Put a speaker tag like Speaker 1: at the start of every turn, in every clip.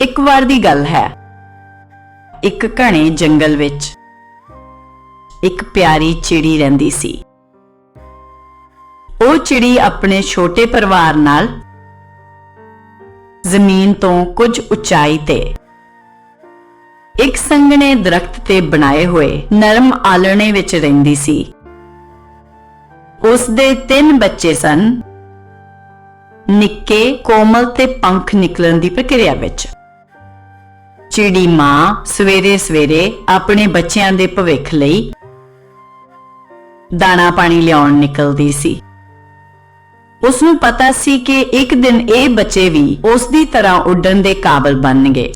Speaker 1: ਇੱਕ ਵਾਰ ਦੀ ਗੱਲ ਹੈ। ਇੱਕ ਘਣੇ ਜੰਗਲ ਵਿੱਚ ਇੱਕ ਪਿਆਰੀ ਚਿੜੀ ਰਹਿੰਦੀ ਸੀ। ਉਹ ਚਿੜੀ ਆਪਣੇ ਛੋਟੇ ਪਰਿਵਾਰ ਨਾਲ ਜ਼ਮੀਨ ਤੋਂ ਕੁਝ ਉਚਾਈ ਤੇ ਇੱਕ ਸੰਘਣੇ ਦਰਖਤ ਤੇ ਬਣਾਏ ਹੋਏ ਨਰਮ ਆਲਣੇ ਵਿੱਚ ਰਹਿੰਦੀ ਸੀ। ਉਸ ਦੇ ਤਿੰਨ ਬੱਚੇ ਸਨ। ਨਿੱਕੇ, ਕੋਮਲ ਤੇ ਪੰਖ ਨਿਕਲਣ ਦੀ ਪ੍ਰਕਿਰਿਆ ਵਿੱਚ। ਚਿੜੀ ਮਾਂ ਸਵੇਰੇ ਸਵੇਰੇ ਆਪਣੇ ਬੱਚਿਆਂ ਦੇ ਭਵਿੱਖ ਲਈ ਦਾਣਾ ਪਾਣੀ ਲਿਆਉਣ ਨਿਕਲਦੀ ਸੀ। ਉਸ ਨੂੰ ਪਤਾ ਸੀ ਕਿ ਇੱਕ ਦਿਨ ਇਹ ਬੱਚੇ ਵੀ ਉਸ ਦੀ ਤਰ੍ਹਾਂ ਉੱਡਣ ਦੇ ਕਾਬਲ ਬਣਨਗੇ।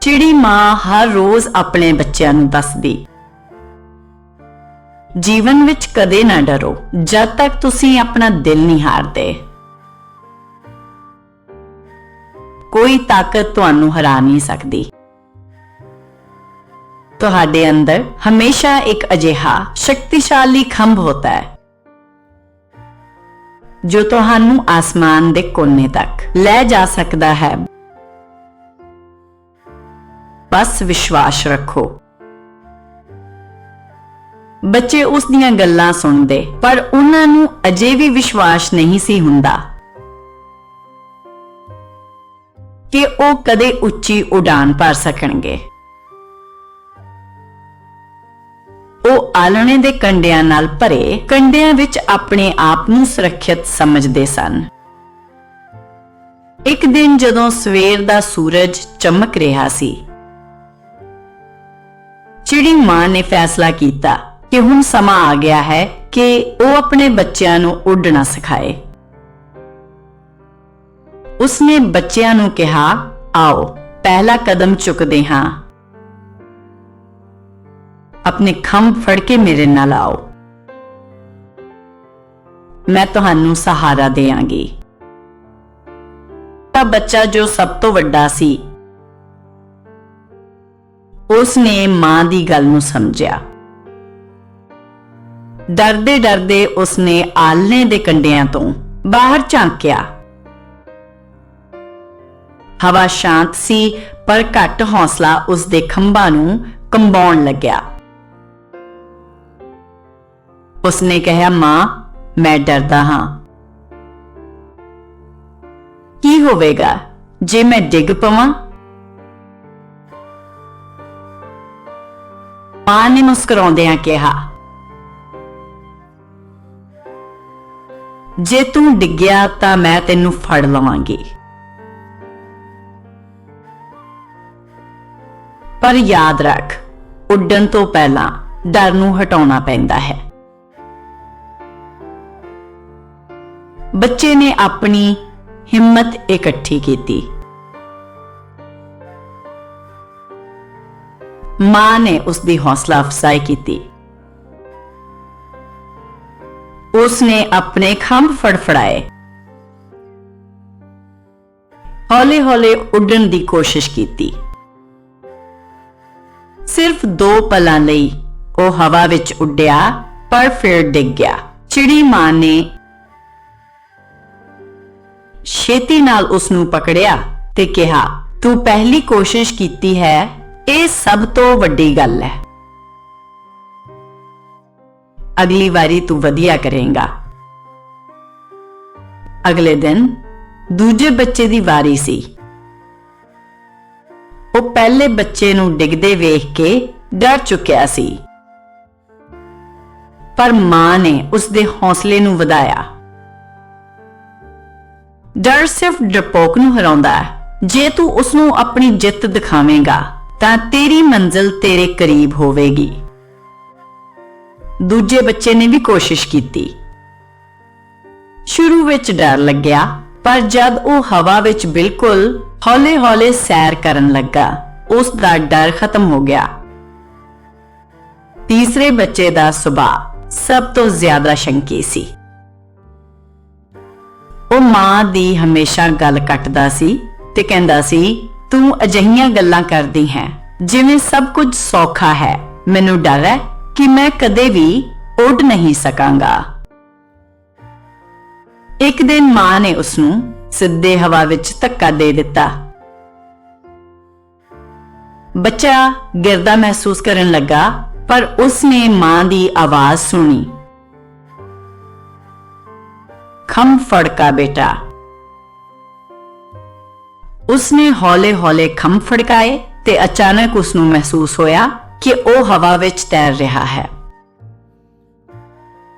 Speaker 1: ਚਿੜੀ ਮਾਂ ਹਰ ਰੋਜ਼ ਆਪਣੇ ਬੱਚਿਆਂ ਨੂੰ ਦੱਸਦੀ, ਜੀਵਨ ਵਿੱਚ ਕਦੇ ਨਾ ਡਰੋ, ਜਦ ਤੱਕ ਤੁਸੀਂ ਆਪਣਾ ਦਿਲ ਨਹੀਂ ਹਾਰਦੇ। ਕੋਈ ਤਾਕਤ ਤੁਹਾਨੂੰ ਹਰਾ ਨਹੀਂ ਸਕਦੀ। ਤੁਹਾਡੇ ਅੰਦਰ ਹਮੇਸ਼ਾ ਇੱਕ ਅਜਿਹਾ ਸ਼ਕਤੀਸ਼ਾਲੀ ਖੰਭ ਹੁੰਦਾ ਹੈ, ਜੋ ਤੁਹਾਨੂੰ ਆਸਮਾਨ ਦੇ ਕੋਨੇ ਤੱਕ ਲੈ ਜਾ ਸਕਦਾ ਹੈ। ਬਸ ਵਿਸ਼ਵਾਸ ਰੱਖੋ। ਬੱਚੇ ਉਸ ਦੀਆਂ ਗੱਲਾਂ ਸੁਣਦੇ, ਪਰ ਉਹਨਾਂ ਨੂੰ ਅਜੇ ਵੀ ਵਿਸ਼ਵਾਸ ਨਹੀਂ ਸੀ ਹੁੰਦਾ। ਕਿ ਉਹ ਕਦੇ ਉੱਚੀ ਉਡਾਨ ਭਰ ਸਕਣਗੇ। ਉਹ ਆਲਣੇ ਦੇ ਕੰਡਿਆਂ ਨਾਲ ਭਰੇ, ਕੰਡਿਆਂ ਵਿੱਚ ਆਪਣੇ ਆਪ ਨੂੰ ਸੁਰੱਖਿਅਤ ਸਮਝਦੇ ਸਨ। ਇੱਕ ਦਿਨ ਜਦੋਂ ਸਵੇਰ ਦਾ ਸੂਰਜ ਚਮਕ ਰਿਹਾ ਸੀ, ਚਿੜੀ ਮਾਂ ਨੇ ਫੈਸਲਾ ਕੀਤਾ ਕਿ ਹੁਣ ਸਮਾਂ ਆ ਗਿਆ ਹੈ ਕਿ ਉਹ ਆਪਣੇ ਬੱਚਿਆਂ ਨੂੰ ਉੱਡਣਾ ਸਿਖਾਏ। ਉਸਨੇ ਬੱਚਿਆਂ ਨੂੰ ਕਿਹਾ, ਆਓ, ਪਹਿਲਾ ਕਦਮ ਚੁੱਕਦੇ ਹਾਂ। ਆਪਣੇ ਖੰਭ ਫੜ ਕੇ ਮੇਰੇ ਨਾਲ ਆਓ। ਮੈਂ ਤੁਹਾਨੂੰ ਸਹਾਰਾ ਦੇਵਾਂਗੀ। ਤਾਂ ਬੱਚਾ ਜੋ ਸਭ ਤੋਂ ਵੱਡਾ ਸੀ ਉਸ ਨੇ ਮਾਂ ਦੀ ਗੱਲ ਨੂੰ ਸਮਝਿਆ। ਡਰਦੇ ਡਰਦੇ ਉਸਨੇ ਆਲਣੇ ਦੇ ਕੰਡਿਆਂ ਤੋਂ ਬਾਹਰ ਝਾਂਕਿਆ। ਹਵਾ ਸ਼ਾਂਤ ਸੀ, ਪਰ ਘੱਟ ਹੌਸਲਾ ਉਸ ਦੇ ਖੰਭਾਂ ਨੂੰ ਕੰਬਾਉਣ ਲੱਗਿਆ। ਉਸਨੇ ਕਿਹਾ, ਮਾਂ, ਮੈਂ ਡਰਦਾ ਹਾਂ। ਕੀ ਹੋਵੇਗਾ? ਜੇ ਮੈਂ ਡਿੱਗ ਪਵਾਂ? ਮਾਂ ਨੇ ਮੁਸਕਰਾਉਂਦਿਆਂ ਕਿਹਾ, ਜੇ ਤੂੰ ਡਿੱਗਿਆ ਤਾਂ ਮੈਂ ਤੈਨੂੰ ਫੜ ਲਵਾਂਗੀ। ਪਰ ਯਾਦ ਰੱਖ, ਉੱਡਣ ਤੋਂ ਪਹਿਲਾਂ ਡਰ ਨੂੰ ਹਟਾਉਣਾ ਪੈਂਦਾ ਹੈ। ਬੱਚੇ ਨੇ ਆਪਣੀ ਹਿੰਮਤ ਇਕੱਠੀ ਕੀਤੀ। ਮਾਂ ਨੇ ਉਸ ਦੀ ਹੌਸਲਾ ਅਫਜ਼ਾਈ ਕੀਤੀ। ਉਸ ਨੇ ਆਪਣੇ ਖੰਭ ਫੜਫੜਾਏ। ਹੌਲੇ-ਹੌਲੇ ਉੱਡਣ ਦੀ ਕੋਸ਼ਿਸ਼ ਕੀਤੀ। ਸਿਰਫ ਦੋ ਪਲਾਂ ਲਈ ਉਹ ਹਵਾ ਵਿੱਚ ਉੱਡਿਆ, ਪਰ ਫਿਰ ਡਿੱਗ ਗਿਆ। ਚਿੜੀ ਮਾਂ ਨੇ ਛੇਤੀ ਨਾਲ ਉਸ ਨੂੰ ਪਕੜਿਆ ਤੇ ਕਿਹਾ, ਤੂੰ ਪਹਿਲੀ ਕੋਸ਼ਿਸ਼ ਕੀਤੀ ਹੈ, ਇਹ ਸਭ ਤੋਂ ਵੱਡੀ ਗੱਲ ਹੈ। ਅਗਲੀ ਵਾਰੀ ਤੂੰ ਵਧੀਆ ਕਰੇਂਗਾ। ਅਗਲੇ ਦਿਨ ਦੂਜੇ ਬੱਚੇ ਦੀ ਵਾਰੀ ਸੀ। ਉਹ ਪਹਿਲੇ ਬੱਚੇ ਨੂੰ ਡਿੱਗਦੇ ਵੇਖ ਕੇ ਡਰ ਚੁੱਕਿਆ ਸੀ। ਪਰ ਮਾਂ ਨੇ ਉਸ ਦੇ ਹੌਸਲੇ ਨੂੰ ਵਧਾਇਆ। ਡਰ ਸਿਰਫ ਡਰਪੋਕ ਨੂੰ ਹਰਾਉਂਦਾ ਹੈ। ਜੇ ਤੂੰ ਉਸ ਨੂੰ ਆਪਣੀ ਜਿੱਤ ਦਿਖਾਵੇਂਗਾ, ਤਾਂ ਤੇਰੀ ਮੰਜ਼ਿਲ ਤੇਰੇ ਕਰੀਬ ਹੋਵੇਗੀ। ਦੂਜੇ ਬੱਚੇ ਨੇ ਵੀ ਕੋਸ਼ਿਸ਼ ਕੀਤੀ। ਸ਼ੁਰੂ ਵਿੱਚ ਡਰ ਲੱਗਿਆ, ਪਰ ਜਦ ਉਹ ਹਵਾ ਵਿੱਚ ਬਿਲਕੁਲ ਹੌਲੇ-ਹੌਲੇ ਸੈਰ ਕਰਨ ਲੱਗਾ। ਉਸ ਦਾ ਡਰ ਖਤਮ ਹੋ ਗਿਆ। ਤੀਸਰੇ ਬੱਚੇ ਦਾ ਸੁਭਾਅ ਸਭ ਤੋਂ ਜ਼ਿਆਦਾ ਸ਼ੰਕੀ ਸੀ। ਉਹ ਮਾਂ ਦੀ ਹਮੇਸ਼ਾ ਗੱਲ ਕੱਟਦਾ ਸੀ ਤੇ ਕਹਿੰਦਾ ਸੀ, ਤੂੰ ਅਜਿਹੀਆਂ ਗੱਲਾਂ ਕਰਦੀ ਹੈ, ਜਿਵੇਂ ਸਭ ਕੁਝ ਸੌਖਾ ਹੈ। ਮੈਨੂੰ ਡਰ ਹੈ ਕਿ ਮੈਂ ਕਦੇ ਵੀ ਉੱਡ ਨਹੀਂ ਸਕਾਂਗਾ। ਇੱਕ ਦਿਨ ਮਾਂ ਨੇ ਉਸ ਨੂੰ ਸਿੱਧੇ ਹਵਾ ਵਿੱਚ ਧੱਕਾ ਦੇ ਦਿੱਤਾ। ਬੱਚਾ ਗਿਰਦਾ ਮਹਿਸੂਸ ਕਰਨ ਲੱਗਾ, ਪਰ ਉਸਨੇ ਮਾਂ ਦੀ ਆਵਾਜ਼ ਸੁਣੀ। ਖੰਭ ਫੜਕਾ ਬੇਟਾ। ਉਸਨੇ ਹੌਲੇ-ਹੌਲੇ ਖੰਭ ਫੜਕਾਏ ਤੇ ਅਚਾਨਕ ਉਸ ਨੂੰ ਮਹਿਸੂਸ ਹੋਇਆ ਕਿ ਉਹ ਹਵਾ ਵਿੱਚ ਤੈਰ ਰਿਹਾ ਹੈ।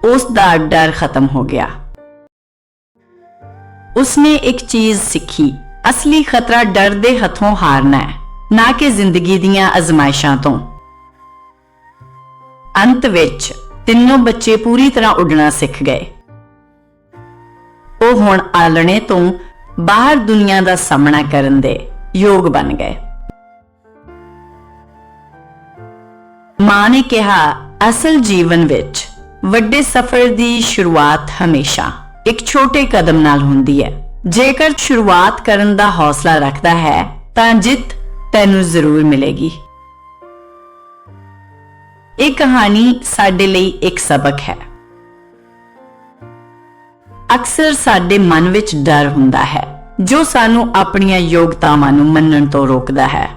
Speaker 1: ਉਸ ਦਾ ਡਰ ਖਤਮ ਹੋ ਗਿਆ। ਉਸਨੇ ਇੱਕ ਚੀਜ਼ ਸਿੱਖੀ। ਅਸਲੀ ਖਤਰਾ ਡਰ ਦੇ ਹੱਥੋਂ ਹਾਰਨਾ ਹੈ, ਨਾ ਕਿ ਜ਼ਿੰਦਗੀ ਦੀਆਂ ਅਜ਼ਮਾਇਸ਼ਾਂ ਤੋਂ। ਅੰਤ ਵਿੱਚ ਤਿੰਨੋਂ ਬੱਚੇ ਪੂਰੀ ਤਰ੍ਹਾਂ ਉੱਡਣਾ ਸਿੱਖ ਗਏ। ਉਹ ਹੁਣ ਆਲਣੇ ਤੋਂ ਬਾਹਰ ਦੁਨੀਆ ਦਾ ਸਾਹਮਣਾ ਕਰਨ ਦੇ ਯੋਗ ਬਣ ਗਏ। ਮਾਂ ਨੇ ਕਿਹਾ, ਅਸਲ ਜੀਵਨ ਵਿੱਚ ਵੱਡੇ ਸਫ਼ਰ ਦੀ ਸ਼ੁਰੂਆਤ ਹਮੇਸ਼ਾ। ਇੱਕ ਛੋਟੇ ਕਦਮ ਨਾਲ ਹੁੰਦੀ ਹੈ। ਜੇਕਰ ਸ਼ੁਰੂਆਤ ਕਰਨ ਦਾ ਹੌਸਲਾ ਰੱਖਦਾ ਹੈ, ਤਾਂ ਜਿੱਤ ਤੈਨੂੰ ਜ਼ਰੂਰ ਮਿਲੇਗੀ। ਇਹ ਕਹਾਣੀ ਸਾਡੇ ਲਈ ਇੱਕ ਸਬਕ ਹੈ। ਅਕਸਰ ਸਾਡੇ ਮਨ ਵਿੱਚ ਡਰ ਹੁੰਦਾ ਹੈ, ਜੋ ਸਾਨੂੰ ਆਪਣੀਆਂ ਯੋਗਤਾਵਾਂ ਨੂੰ ਮੰਨਣ ਤੋਂ ਰੋਕਦਾ ਹੈ।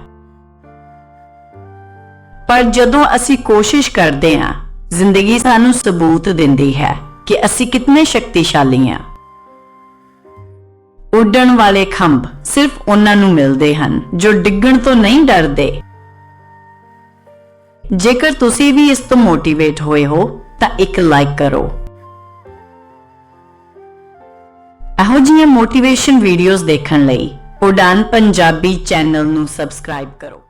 Speaker 1: ਪਰ ਜਦੋਂ ਅਸੀਂ ਕੋਸ਼ਿਸ਼ ਕਰਦੇ ਹਾਂ, ਜ਼ਿੰਦਗੀ ਸਾਨੂੰ ਸਬੂਤ ਦਿੰਦੀ ਹੈ। ਕਿ ਅਸੀਂ ਕਿੰਨੇ ਸ਼ਕਤੀਸ਼ਾਲੀ ਹਾਂ। ਉੱਡਣ ਵਾਲੇ ਖੰਭ ਸਿਰਫ ਉਹਨਾਂ ਨੂੰ ਮਿਲਦੇ ਹਨ, ਜੋ ਡਿੱਗਣ ਤੋਂ ਨਹੀਂ ਡਰਦੇ। ਜੇਕਰ ਤੁਸੀਂ ਵੀ ਇਸ ਤੋਂ ਮੋਟੀਵੇਟ ਹੋਏ ਹੋ, ਤਾਂ ਇੱਕ ਲਾਈਕ ਕਰੋ। ਇਹੋ ਜਿਹੀਆਂ ਮੋਟੀਵੇਸ਼ਨ ਵੀਡੀਓਜ਼ ਦੇਖਣ ਲਈ ਉਡਾਨ ਪੰਜਾਬੀ ਚੈਨਲ ਨੂੰ ਸਬਸਕ੍ਰਾਈਬ ਕਰੋ।